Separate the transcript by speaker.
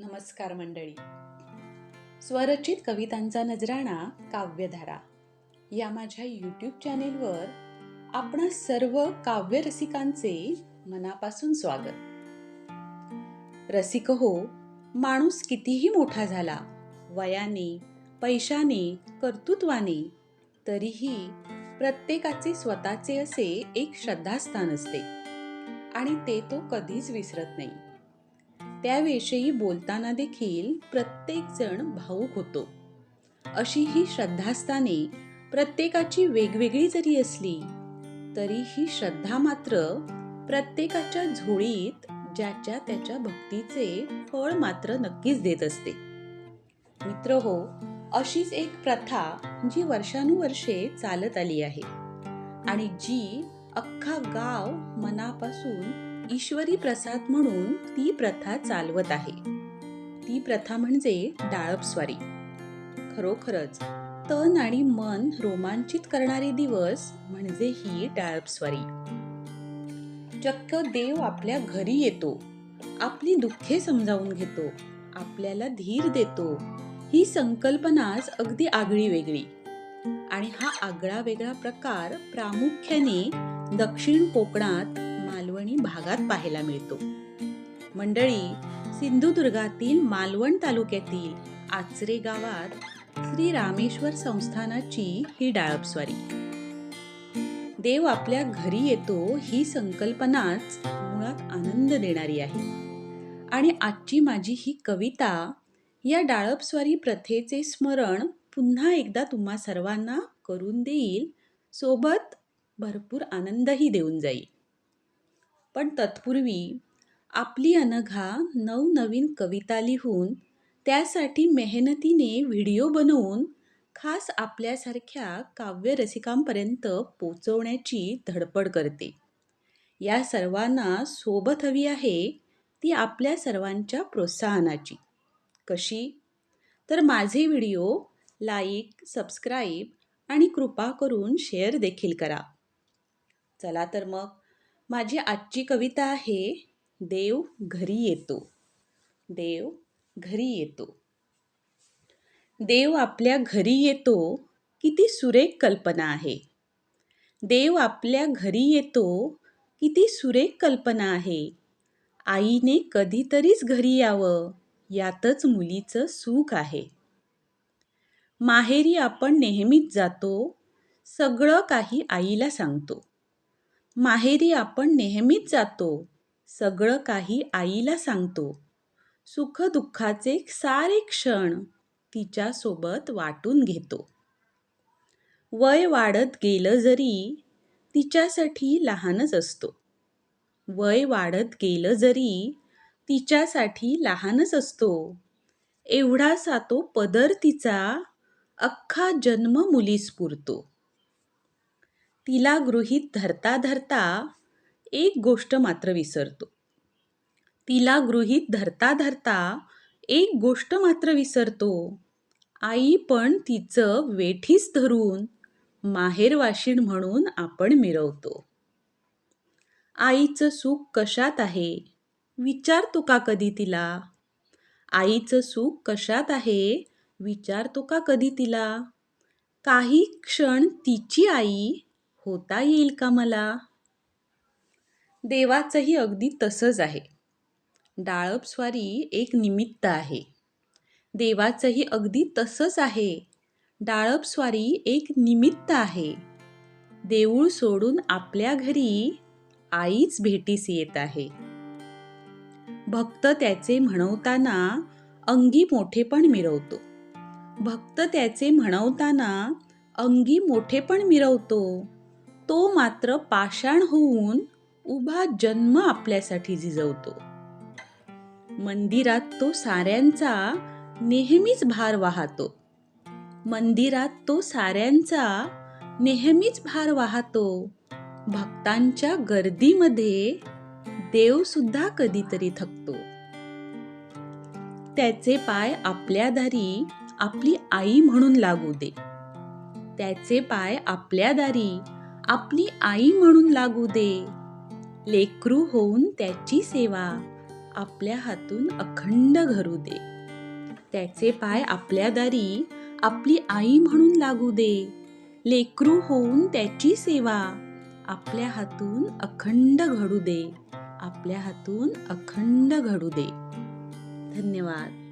Speaker 1: नमस्कार मंडळी. स्वरचित कवितांचा नजराणा काव्यधारा. या माझ्या यूट्यूब चॅनेलवर आपणा सर्व काव्य रसिकांचे मनापासून स्वागत. रसिक हो माणूस कितीही मोठा झाला वयाने पैशाने कर्तृत्वाने तरीही प्रत्येकाचे स्वतःचे असे एक श्रद्धास्थान असते. आणि ते तो कधीच विसरत नाही. त्याविषयी बोलताना देखील प्रत्येक जण भाऊक होतो. अशी ही श्रद्धास्थाने प्रत्येकाची वेगवेगळी जरी असली तरी ही श्रद्धा मात्र प्रत्येकाच्या झोळीत ज्याच्या त्याच्या भक्तीचे फळ मात्र नक्कीच देत असते. मित्र हो अशीच एक प्रथा जी वर्षानुवर्षे चालत आली आहे आणि जी अख्खा गाव मनापासून ईश्वरी प्रसाद म्हणून ती प्रथा चालवत आहे. ती प्रथा म्हणजे डाळपस्वारी खरोखरच तन आणि मन रोमांचित करणारे दिवस म्हणजे ही डाळपस्वारी चक्क देव आपल्या घरी येतो आपली दुःखे समजावून घेतो आपल्याला धीर देतो ही संकल्पनाच अगदी आगळी वेगळी. आणि हा आगळा वेगळा प्रकार प्रामुख्याने दक्षिण कोकणात मालवणी भागात पाहायला मिळतो. मंडळी सिंधुदुर्गातील मालवण तालुक्यातील आचरे गावात श्री रामेश्वर संस्थानाची ही डाळपस्वारी देव आपल्या घरी येतो ही संकल्पनाच मुळात आनंद देणारी आहे. आणि आजची माझी ही कविता या डाळपस्वारी प्रथेचे स्मरण पुन्हा एकदा तुम्हा सर्वांना करून देईल. सोबत भरपूर आनंदही देऊन जाईल. पण तत्पूर्वी आपली अनघा नवनवीन कविता लिहून त्यासाठी मेहनतीने व्हिडिओ बनवून खास आपल्यासारख्या काव्यरसिकांपर्यंत पोचवण्याची धडपड करते. या सर्वांना सोबत हवी आहे ती आपल्या सर्वांच्या प्रोत्साहनाची. कशी? तर माझे व्हिडिओ लाईक सबस्क्राईब आणि कृपा करून शेअर देखील करा. चला तर मग. माझी आजची कविता आहे देव घरी येतो. देव घरी येतो. देव आपल्या घरी येतो किती सुरेख कल्पना आहे. देव आपल्या घरी येतो किती सुरेख कल्पना आहे. आईने कधीतरीच घरी यावं यातच मुलीचं सुख आहे. माहेरी आपण नेहमीच जातो सगळं काही आईला सांगतो. माहेरी आपण नेहमीच जातो. सगळं काही आईला सांगतो. सुखदुःखाचे सारे क्षण तिच्यासोबत वाटून घेतो. वय वाढत गेलं जरी तिच्यासाठी लहानच असतो. वय वाढत गेलं जरी तिच्यासाठी लहानच असतो. एवढासा तो पदर तिचा अख्खा जन्म मुलीस पुरतो. तिला गृहीत धरता धरता एक गोष्ट मात्र विसरतो. तिला गृहीत धरता धरता एक गोष्ट मात्र विसरतो. आई पण तिचं वेठीस धरून माहेरवाशीण म्हणून आपण मिरवतो. आईचं सुख कशात आहे? विचारतो का कधी तिला? आईचं सुख कशात आहे? विचारतो का कधी तिला? काही क्षण तिची आई होता येईल का मला? देवाचंही अगदी तसंच आहे. डाळपस्वारी एक निमित्त आहे. देवाचंही अगदी तसंच आहे. डाळपस्वारी एक निमित्त आहे. देऊळ सोडून आपल्या घरी आईच भेटीस येत आहे. भक्त त्याचे म्हणवताना अंगी मोठेपण मिरवतो. भक्त त्याचे म्हणवताना अंगी मोठेपण मिरवतो. तो मात्र पाषाण होऊन उभा जन्म आपल्यासाठी झिजवतो मंदिरात तो साऱ्यांचा नेहमीच भार वाहतो. मंदिरात तो साऱ्यांचा नेहमीच भार वाहतो. भक्तांच्या गर्दीमध्ये देव सुद्धा कधीतरी थकतो. त्याचे पाय आपल्या दारी आपली आई म्हणून लागू दे. त्याचे पाय आपल्या दारी आपली आई म्हणून लागू दे. लेकरू होऊन त्याची सेवा आपल्या हातून अखंड घरू दे. त्याचे पाय आपल्या दारी आपली आई म्हणून लागू दे. लेकरू होऊन त्याची सेवा आपल्या हातून अखंड घडू दे. आपल्या हातून अखंड घडू दे. धन्यवाद.